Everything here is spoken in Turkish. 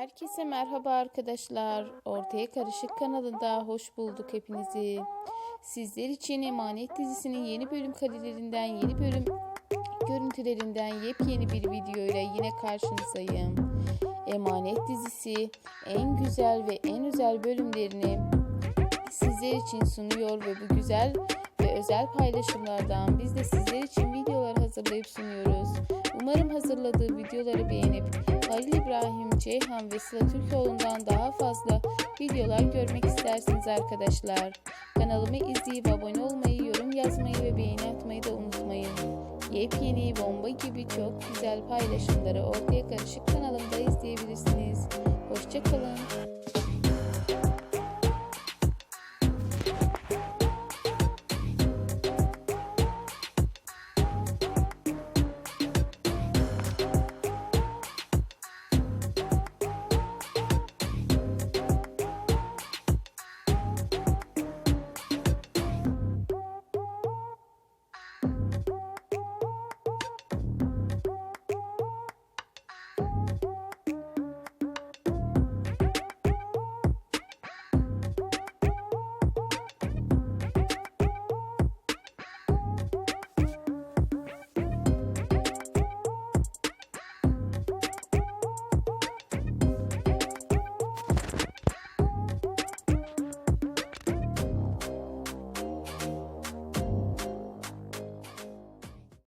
Herkese merhaba arkadaşlar. Ortaya Karışık kanalında hoş bulduk hepinizi. Sizler için Emanet dizisinin yeni bölüm karelerinden, yeni bölüm görüntülerinden yepyeni bir videoyla yine karşınızdayım. Emanet dizisi en güzel ve en özel bölümlerini sizler için sunuyor ve bu güzel ve özel paylaşımlardan biz de sizler için videolar hazırlayıp sunuyoruz. Umarım hazırladığı videoları beğenip Halil İbrahim, Ceyhan ve Sıla Türkoğlu'ndan daha fazla videolar görmek istersiniz arkadaşlar. Kanalımı izleyip abone olmayı, yorum yazmayı ve beğeni atmayı da unutmayın. Yepyeni bomba gibi çok güzel paylaşımları ortaya karışık kanalımda izleyebilirsiniz. Hoşçakalın.